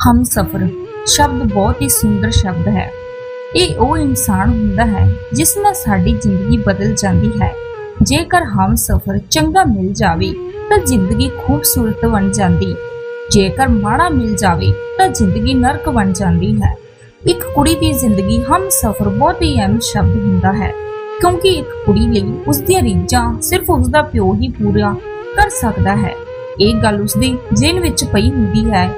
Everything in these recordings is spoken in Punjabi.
ਹਮ ਸਫਰ ਸ਼ਬਦ ਬਹੁਤ ਹੀ ਸੁੰਦਰ ਸ਼ਬਦ ਹੈ। ਇਹ ਉਹ ਇਨਸਾਨ ਹੁੰਦਾ ਹੈ ਜਿਸ ਨਾਲ ਸਾਡੀ ਜ਼ਿੰਦਗੀ ਬਦਲ ਜਾਂਦੀ ਹੈ। ਜੇਕਰ ਹਮ ਚੰਗਾ ਮਿਲ ਜਾਵੇ ਤਾਂ ਜ਼ਿੰਦਗੀ ਖੂਬਸੂਰਤ ਬਣ ਜਾਂਦੀ। ਜੇਕਰ ਮਾੜਾ ਮਿਲ ਜਾਵੇ ਤਾਂ ਜ਼ਿੰਦਗੀ ਨਰਕ ਬਣ ਜਾਂਦੀ ਹੈ। ਇੱਕ ਕੁੜੀ ਦੀ ਜ਼ਿੰਦਗੀ ਹਮ ਸਫਰ ਬਹੁਤ ਹੀ ਅਹਿਮ ਸ਼ਬਦ ਹੁੰਦਾ ਹੈ ਕਿਉਂਕਿ ਇੱਕ ਕੁੜੀ ਲਈ ਉਸ ਦੀਆਂ ਰੀਝਾਂ ਸਿਰਫ ਉਸ ਦਾ ਪਿਓ ਹੀ ਪੂਰਾ ਕਰ ਸਕਦਾ ਹੈ। ਇਹ ਗੱਲ ਉਸ ਦੇ ਜ਼ਿਹਨ ਵਿੱਚ ਪਈ ਹੁੰਦੀ ਹੈ।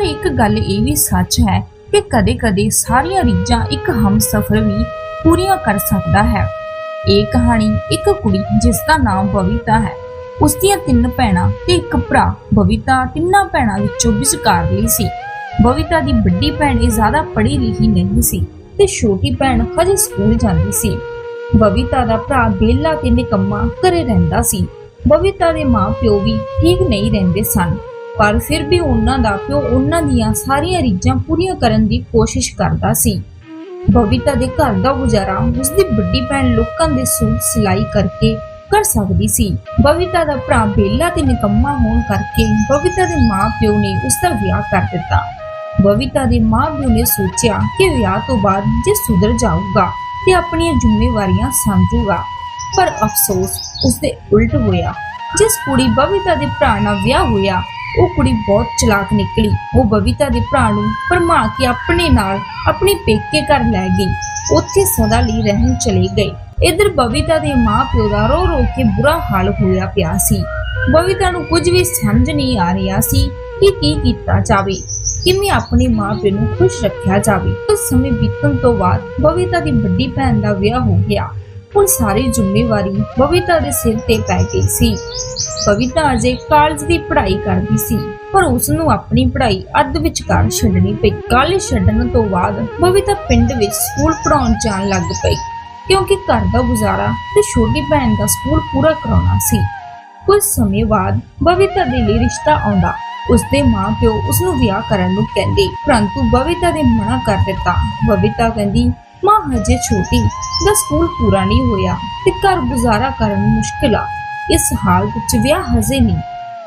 ਪਰ ਇੱਕ ਗੱਲ ਇਹ ਵੀ ਸੱਚ ਹੈ ਕਿ ਕਦੇ-ਕਦੇ ਸਾਰੀਆਂ ਰੀਝਾਂ ਇੱਕ ਹਮਸਫਰ ਵੀ ਪੂਰੀਆਂ ਕਰ ਸਕਦਾ ਹੈ। ਇਹ ਕਹਾਣੀ ਇੱਕ ਕੁੜੀ ਜਿਸ ਦਾ ਨਾਮ ਬਵਿਤਾ ਹੈ। ਉਸ ਦੀਆਂ ਤਿੰਨ ਭੈਣਾਂ ਤੇ ਇੱਕ ਭਰਾ। ਬਵਿਤਾ ਤਿੰਨਾਂ ਭੈਣਾਂ ਵਿੱਚੋਂ ਵਿਚਕਾਰ ਸੀ। ਬਵਿਤਾ ਦੀ ਵੱਡੀ ਭੈਣ ਇਹ ਜ਼ਿਆਦਾ ਪੜ੍ਹੀ ਲਿਖੀ ਨਹੀਂ ਸੀ ਤੇ ਛੋਟੀ ਭੈਣ ਹਜੇ ਸਕੂਲ ਜਾਂਦੀ ਸੀ। ਬਵਿਤਾ ਦਾ ਭਰਾ ਬੇਲਾ ਤੇ ਨਿਕੰਮਾ ਘਰੇ ਰਹਿੰਦਾ ਸੀ। ਬਵਿਤਾ ਦੇ ਮਾਂ-ਪਿਓ ਵੀ ਠੀਕ ਨਹੀਂ ਰਹਿੰਦੇ ਸਨ। ਪਰ ਫਿਰ ਵੀ ਉਹਨਾਂ ਦਾ ਪਿਓ ਉਹਨਾਂ ਦੀਆਂ ਸਾਰੀਆਂ ਰੀਝਾਂ ਪੂਰੀਆਂ ਕਰਨ ਦੀ ਕੋਸ਼ਿਸ਼ ਕਰਦਾ ਸੀ। ਬਵਿਤਾ ਦੇ ਘਰ ਦਾ ਗੁਜ਼ਾਰਾ ਉਸਦੀ ਵੱਡੀ ਭੈਣ ਲੋਕਾਂ ਦੇ ਸੂਟ ਸਿਲਾਈ ਕਰਕੇ ਕਰ ਸਕਦੀ ਸੀ। ਬਵਿਤਾ ਦਾ ਭਰਾ ਬੇਲਾ ਤੇ ਨਿਕੰਮਾ ਹੋਣ ਕਰਕੇ ਬਵਿਤਾ ਦੇ ਮਾਂ-ਪਿਓ ਨੇ ਉਸ ਦਾ ਵਿਆਹ ਕਰ ਦਿੱਤਾ। ਬਬੀਤਾ ਦੇ ਮਾਂ-ਪਿਓ ਨੇ ਸੋਚਿਆ ਕਿ ਵਿਆਹ ਤੋਂ ਬਾਅਦ ਜੇ ਸੁਧਰ ਜਾਊਗਾ ਤੇ ਆਪਣੀਆਂ ਜ਼ਿੰਮੇਵਾਰੀਆਂ ਸਮਝੂਗਾ ਪਰ ਅਫਸੋਸ ਉਸਦੇ ਉਲਟ ਹੋਇਆ। ਜਿਸ ਕੁੜੀ ਬਬੀਤਾ ਦੇ ਭਰਾ ਨਾਲ ਵਿਆਹ ਹੋਇਆ ਉਹ ਕੁੜੀ ਬਹੁਤ ਚਲਾਕ ਨਿਕਲੀ। ਉਹ ਬਵਿਤਾ ਦੇ ਭਰਾ ਨੂੰ ਭਰਮਾ ਕੇ ਆਪਣੇ ਨਾਲ ਆਪਣੇ ਪੇਕੇ ਘਰ ਲੈ ਗਈ। ਉੱਥੇ ਸਦਾ ਲਈ ਰਹਿਣ ਚਲੇ ਗਏ। ਇਧਰ ਬਵਿਤਾ ਦੇ ਮਾਂ-ਪਿਓ ਦਾ ਰੋ ਰੋ ਕੇ ਬੁਰਾ ਹਾਲ ਹੋਇਆ ਪਿਆ ਸੀ। ਬਵਿਤਾ ਨੂੰ ਕੁਝ ਵੀ ਸਮਝ ਨਹੀਂ ਆ ਰਿਹਾ ਸੀ ਕਿ ਕੀ ਕੀਤਾ ਜਾਵੇ। ਕਿਵੇਂ ਆਪਣੇ ਮਾਂ-ਪਿਓ ਨੂੰ ਖੁਸ਼ ਰੱਖਿਆ ਜਾਵੇ। ਕੁਝ ਸਮੇਂ ਬੀਤਣ ਤੋਂ ਬਾਅਦ ਬਵਿਤਾ ਦੀ ਵੱਡੀ ਭੈਣ ਦਾ ਵਿਆਹ ਹੋ ਗਿਆ। ਹੁਣ ਸਾਰੀ ਜ਼ਿੰਮੇਵਾਰੀ ਬਵਿਤਾ ਦੇ ਸਿਰ ਤੇ ਪੈ ਗਈ ਸੀ। ਬਵਿਤਾ ਅਜੇ ਕਾਲਜ ਦੀ ਪੜ੍ਹਾਈ ਕਰਦੀ ਸੀ, ਪਰ ਉਸ ਨੂੰ ਆਪਣੀ ਪੜ੍ਹਾਈ ਅੱਧ ਵਿਚਕਾਰ ਛੱਡਣੀ ਪਈ। ਕਾਲਜ ਛੱਡਣ ਤੋਂ ਬਾਅਦ ਬਵਿਤਾ ਪਿੰਡ ਵਿੱਚ ਸਕੂਲ ਪੜਾਉਣ ਜਾਣ ਲੱਗ ਪਈ, ਕਿਉਂਕਿ ਘਰ ਦਾ ਗੁਜ਼ਾਰਾ ਤੇ ਛੋਟੀ ਭੈਣ ਦਾ ਸਕੂਲ ਪੂਰਾ ਕਰਾਉਣਾ ਸੀ। ਕੁਝ ਸਮੇਂ ਬਾਅਦ ਬਵਿਤਾ ਦੇ ਲਈ ਰਿਸ਼ਤਾ ਆਉਂਦਾ। ਉਸਦੇ ਮਾਪਿਓ ਉਸ ਨੂੰ ਵਿਆਹ ਕਰਨ ਨੂੰ ਕਹਿੰਦੇ, ਪਰੰਤੂ ਬਵਿਤਾ ਨੇ ਮਨਾ ਕਰ ਦਿੱਤਾ। ਬਵਿਤਾ ਕਹਿੰਦੀ ਮਾਂ ਹਜੇ ਛੋਟੀ ਦਾ ਸਕੂਲ ਪੂਰਾ ਨਹੀਂ ਹੋਇਆ ਤੇ ਘਰ ਗੁਜ਼ਾਰਾ ਕਰਨ ਮੁਸ਼ਕਿਲ ਆ। ਇਸ ਹਾਲਤ ਵਿੱਚ ਵਿਆਹ ਹਜੇ ਨਹੀਂ।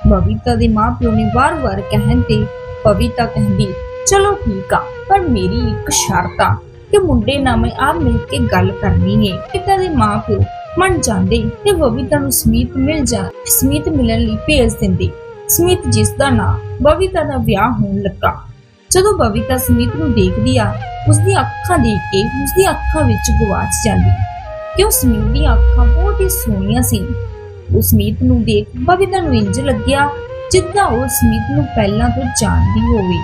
ਬਵਿਤਾ ਦੇ ਮਾਪਿਓ ਨੇ ਵਾਰ-ਵਾਰ ਕਹਿਣ ਤੇ ਬਵਿਤਾ ਕਹਿੰਦੀ, ਚਲੋ ਠੀਕ ਆ, ਪਰ ਮੇਰੀ ਇੱਕ ਸ਼ਰਤ ਆ ਕਿ ਮੁੰਡੇ ਨਾਲ ਮੈਂ ਆਪ ਮਿਲ ਕੇ ਗੱਲ ਕਰਨੀ ਹੈ ਪਿਤਾ ਦੇ ਮਾਪਿਓ ਮੰਨ ਜਾਂਦੇ ਤੇ ਬਵਿਤਾ ਨੂੰ ਸਮੀਤ ਮਿਲ ਜਾ, ਸਮੀਤ ਮਿਲਣ ਲਈ ਭੇਜ ਦਿੰਦੇ। ਸਮੀਤ ਜਿਸ ਦਾ ਨਾਂ ਬਵਿਤਾ ਦਾ ਵਿਆਹ ਹੋਣ ਲੱਗਾ। ਜਦੋਂ ਬਬੀਤਾ ਸਮੀਤ ਨੂੰ ਦੇਖਦੀ ਆ ਉਸਦੀਆਂ ਅੱਖਾਂ ਦੇਖ ਕੇ ਉਸਦੀਆਂ ਅੱਖਾਂ ਵਿੱਚ ਗਵਾਚ ਜਾਂਦੀ। ਕਿਉਂ ਸਮੀਤ ਦੀਆਂ ਅੱਖਾਂ ਬਹੁਤ ਹੀ ਸੋਹਣੀਆਂ ਸੀ? ਉਸ ਸਮੀਤ ਨੂੰ ਦੇਖ ਬਬੀਤਾ ਨੂੰ ਇੰਜ ਲੱਗਿਆ ਜਿੱਦਾਂ ਉਹ ਸਮੀਤ ਨੂੰ ਪਹਿਲਾਂ ਤੋਂ ਜਾਣਦੀ ਹੋਵੇ।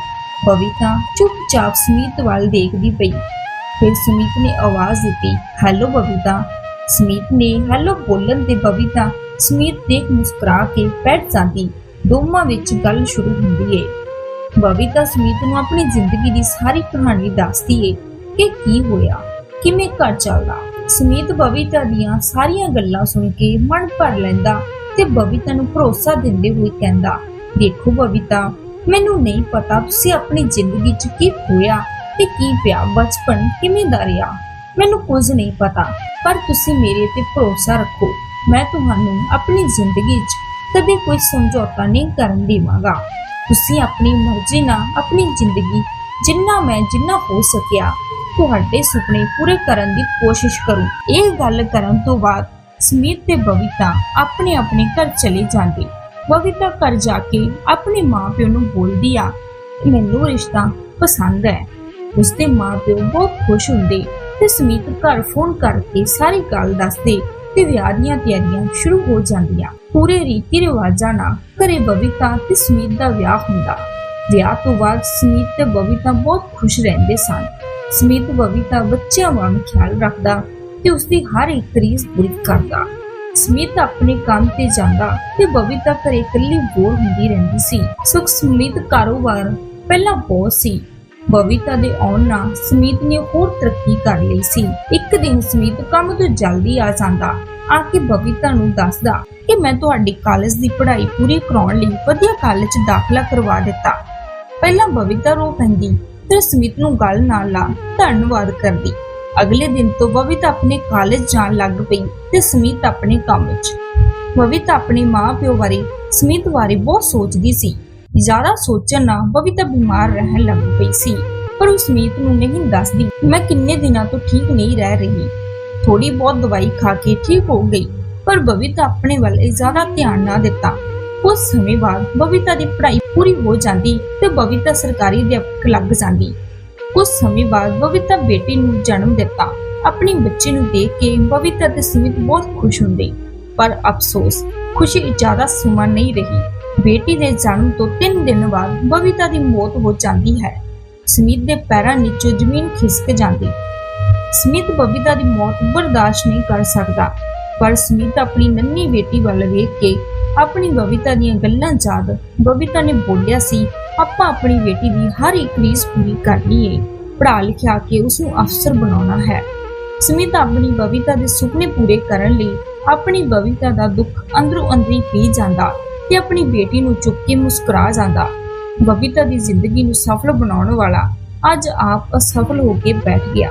ਬਵਿਤਾ ਚੁੱਪਚਾਪ ਸਮੀਤ ਵੱਲ ਦੇਖਦੀ ਪਈ। ਫਿਰ ਸੁਮੀਤ ਨੇ ਆਵਾਜ਼ ਦਿੱਤੀ, ਹੈਲੋ ਬਬੀਤਾ। ਸਮੀਤ ਨੇ ਹੈਲੋ ਬੋਲਣ ਤੇ ਬਬੀਤਾ ਸਮੀਤ ਦੇਖ ਮੁਸਕਰਾ ਕੇ ਬੈਠ ਜਾਂਦੀ। ਦੋਵਾਂ ਵਿੱਚ ਗੱਲ ਸ਼ੁਰੂ ਹੁੰਦੀ ਏ। ਬਬੀਤਾ ਸੁਮੀਤ ਨੂੰ ਆਪਣੀ ਜ਼ਿੰਦਗੀ ਦੀ ਸਾਰੀ ਕਹਾਣੀ ਦੱਸਦੀ ਏ ਕਿ ਕੀ ਹੋਇਆ, ਕਿਵੇਂ ਘਰ ਚੱਲਦਾ। ਸਮੀਤ ਬਵਿਤਾ ਦੀਆਂ ਸਾਰੀਆਂ ਗੱਲਾਂ ਸੁਣ ਕੇ ਮਨ ਭਰ ਲੈਂਦਾ ਤੇ ਬਵਿਤਾ ਨੂੰ ਭਰੋਸਾ ਦਿੰਦੇ ਹੋਏ ਕਹਿੰਦਾ, ਦੇਖੋ ਬਵਿਤਾ ਮੈਨੂੰ ਨਹੀਂ ਪਤਾ ਤੁਸੀਂ ਆਪਣੀ ਜ਼ਿੰਦਗੀ 'ਚ ਕੀ ਹੋਇਆ ਤੇ ਕੀ ਪਿਆ, ਬਚਪਨ ਕਿਵੇਂ ਦਾ ਰਿਹਾ। ਮੈਨੂੰ ਕੁਝ ਨਹੀਂ ਪਤਾ, ਪਰ ਤੁਸੀਂ ਮੇਰੇ ਤੇ ਭਰੋਸਾ ਰੱਖੋ। ਮੈਂ ਤੁਹਾਨੂੰ ਆਪਣੀ ਜ਼ਿੰਦਗੀ 'ਚ ਕਦੇ ਕੋਈ ਸਮਝੌਤਾ ਨਹੀਂ ਕਰਨ ਦੇਵਾਂਗਾ। ਤੁਸੀਂ ਆਪਣੀ ਮਰਜ਼ੀ ਨਾਲ ਆਪਣੀ ਜ਼ਿੰਦਗੀ ਜਿੰਨਾ ਮੈਂ ਜਿੰਨਾ ਹੋ ਸਕਿਆ ਤੁਹਾਡੇ ਸੁਪਨੇ ਪੂਰੇ ਕਰਨ ਦੀ ਕੋਸ਼ਿਸ਼ ਕਰੂੰ। ਇਹ ਗੱਲ ਕਰਨ ਤੋਂ ਬਾਅਦ ਸਮੀਤ ਤੇ ਬਵਿਤਾ ਆਪਣੇ ਆਪਣੇ ਘਰ ਚਲੇ ਜਾਂਦੇ। ਬਵਿਤਾ ਘਰ ਜਾ ਕੇ ਆਪਣੇ ਮਾਪਿਓ ਨੂੰ ਬੋਲਦੀ ਆ, ਮੈਨੂੰ ਰਿਸ਼ਤਾ ਪਸੰਦ ਹੈ। ਉਸਦੇ ਮਾਪਿਓ ਬਹੁਤ ਖੁਸ਼ ਹੁੰਦੇ ਤੇ ਸਮੀਤ ਘਰ ਫੋਨ ਕਰਕੇ ਸਾਰੀ ਗੱਲ ਦੱਸਦੇ ਤੇ ਵਿਆਹ ਦੀਆਂ ਤਿਆਰੀਆਂ ਸ਼ੁਰੂ ਹੋ ਜਾਂਦੀਆਂ। ਪੂਰੇ ਰੀਤੀ ਰਿਵਾਜਾਂ ਨਾਲ ਘਰੇ ਬਵਿਤਾ ਤੇ ਸਮੀਤ ਦਾ ਵਿਆਹ ਹੁੰਦਾ। ਵਿਆਹ ਤੋਂ ਬਾਅਦ ਸਮੀਤ ਤੇ ਬਵਿਤਾ ਬਹੁਤ ਖੁਸ਼ ਰਹਿੰਦੇ ਸਨ। ਸਮੀਤ ਬਵਿਤਾ ਬੱਚਿਆਂ ਵਾਂਗ ਖਿਆਲ ਰੱਖਦਾ ਤੇ ਉਸਦੀ ਹਰ ਇੱਕ ਰੀਸ ਪੂਰੀ ਕਰਦਾ। ਸਮਿਤ ਆਪਣੇ ਕੰਮ ਤੇ ਜਾਂਦਾ ਤੇ ਬਵਿਤਾ ਘਰੇ ਇਕੱਲੀ ਬੋਰ ਹੁੰਦੀ ਰਹਿੰਦੀ ਸੀ। ਸੁਖ ਸਮੀਤ ਕਾਰੋਬਾਰ ਪਹਿਲਾਂ ਬਹੁਤ ਸੀ। ਬਵਿਤਾ ਦੇ ਆਉਣ ਨਾਲ ਸਮੀਤ ਨੇ ਹੋਰ ਤਰੱਕੀ ਕਰ ਲਈ ਸੀ। ਇੱਕ ਦਿਨ ਸਮੀਤ ਕੰਮ ਤੋਂ ਜਲਦੀ ਆ ਜਾਂਦਾ। ਆ ਕੇ ਬਵਿਤਾ ਨੂੰ ਦੱਸਦਾ ਕਿ ਮੈਂ ਤੁਹਾਡੀ ਕਾਲਜ ਦੀ ਪੜ੍ਹਾਈ ਪੂਰੀ ਕਰਾਉਣ ਲਈ ਵਧੀਆ ਕਾਲਜ ਦਾਖਲਾ ਕਰਵਾ ਦਿੱਤਾ। ਪਹਿਲਾਂ ਬਵਿਤਾ ਰੋ ਪੈਂਦੀ, ਫਿਰ ਸਮੀਤ ਨੂੰ ਗੱਲ ਨਾਲ ਲਾ ਧੰਨਵਾਦ ਕਰਦੀ। ਅਗਲੇ ਦਿਨ ਤੋਂ ਬਵਿਤਾ ਆਪਣੇ ਕਾਲਜ ਜਾਣ ਲੱਗ ਪਈ ਤੇ ਸਮੀਤ ਆਪਣੇ ਕੰਮ 'ਚ। ਬਵਿਤਾ ਆਪਣੇ ਮਾਂ-ਪਿਓ ਬਾਰੇ ਸਮੀਤ ਬਾਰੇ ਬਹੁਤ ਸੋਚਦੀ ਸੀ। ਜ਼ਿਆਦਾ ਸੋਚਣ ਨਾਲ ਬਬੀਤਾ ਬਿਮਾਰ ਰਹਿਣ ਲੱਗ ਪਈ ਸੀ, ਪਰ ਉਹ ਸਮੀਤ ਨੂੰ ਨਹੀਂ ਦੱਸਦੀ, ਮੈਂ ਕਿੰਨੇ ਦਿਨਾਂ ਤੋਂ ਠੀਕ ਨਹੀਂ ਰਹਿ ਰਹੀ। ਥੋੜੀ ਬਹੁਤ ਦਵਾਈ ਖਾ ਕੇ ਠੀਕ ਹੋ ਗਈ, ਪਰ ਬਬੀਤਾ ਆਪਣੇ ਵੱਲ ਜ਼ਿਆਦਾ ਧਿਆਨ ਨਾ ਦਿੱਤਾ। ਕੁਝ ਸਮੇਂ ਬਾਅਦ ਬਬੀਤਾ ਦੀ ਪੜ੍ਹਾਈ ਪੂਰੀ ਹੋ ਜਾਂਦੀ ਤੇ ਬਬੀਤਾ ਸਰਕਾਰੀ ਅਧਿਆਪਕ ਲੱਗ ਜਾਂਦੀ। ਕੁਝ ਸਮੇਂ ਬਾਅਦ ਬਬੀਤਾ ਬੇਟੀ ਨੂੰ ਜਨਮ ਦਿੱਤਾ। ਆਪਣੇ ਬੱਚੇ ਨੂੰ ਦੇਖ ਕੇ ਬਬੀਤਾ ਤੇ ਸਮਿਤ ਬਹੁਤ ਖੁਸ਼ ਹੁੰਦੇ, ਪਰ ਅਫਸੋਸ, ਖੁਸ਼ੀ ਜ਼ਿਆਦਾ ਸਮਾਂ ਨਹੀਂ ਰਹੀ। ਬੇਟੀ ਦੇ ਜਨਮ ਤੋਂ 3 ਦਿਨ ਬਾਅਦ ਬਬੀਤਾ ਦੀ ਮੌਤ ਹੋ ਜਾਂਦੀ ਹੈ। ਸਮਿਤ ਦੇ ਪੈਰਾਂ ਨੀਚੋਂ ਜ਼ਮੀਨ ਖਿਸਕ ਜਾਂਦੀ। ਸਮਿਤ ਬਬੀਤਾ ਦੀ ਮੌਤ ਬਰਦਾਸ਼ਤ ਨਹੀਂ ਕਰ ਸਕਦਾ। ਪਰ ਸਮਿਤ ਆਪਣੀ ਨੰਨੀ ਬੇਟੀ ਵੱਲ ਵੇਖ ਕੇ ਆਪਣੀ ਬਬੀਤਾ ਦੀਆਂ ਗੱਲਾਂ ਯਾਦ ਬਬੀਤਾ ਨੇ ਬੋਲਿਆ ਸੀ, ਆਪਾਂ ਆਪਣੀ ਬੇਟੀ ਦੀ ਹਰ ਇੱਕ ਰੀਸ ਪੂਰੀ ਕਰਨੀ ਏ ਪੜਾ ਲਿਖਿਆ ਕੇ ਉਸ ਨੂੰ ਅਫਸਰ ਬਣਾਉਣਾ ਹੈ। ਸਮਿਤ ਆਪਣੀ ਬਬੀਤਾ ਦੇ ਸੁਪਨੇ ਪੂਰੇ ਕਰਨ ਲਈ ਆਪਣੀ ਬਬੀਤਾ ਦਾ ਦੁੱਖ ਅੰਦਰੋਂ ਅੰਦਰੀ ਪੀ ਜਾਂਦਾ। ਤੇ ਆਪਣੀ ਬੇਟੀ ਨੂੰ ਚੁੱਕ ਕੇ ਮੁਸਕਰਾ ਜਾਂਦਾ। ਬਬੀਤਾ ਦੀ ਜ਼ਿੰਦਗੀ ਨੂੰ ਸਫਲ ਬਣਾਉਣ ਵਾਲਾ ਅੱਜ ਆਪ ਅਸਫਲ ਹੋ ਕੇ ਬੈਠ ਗਿਆ।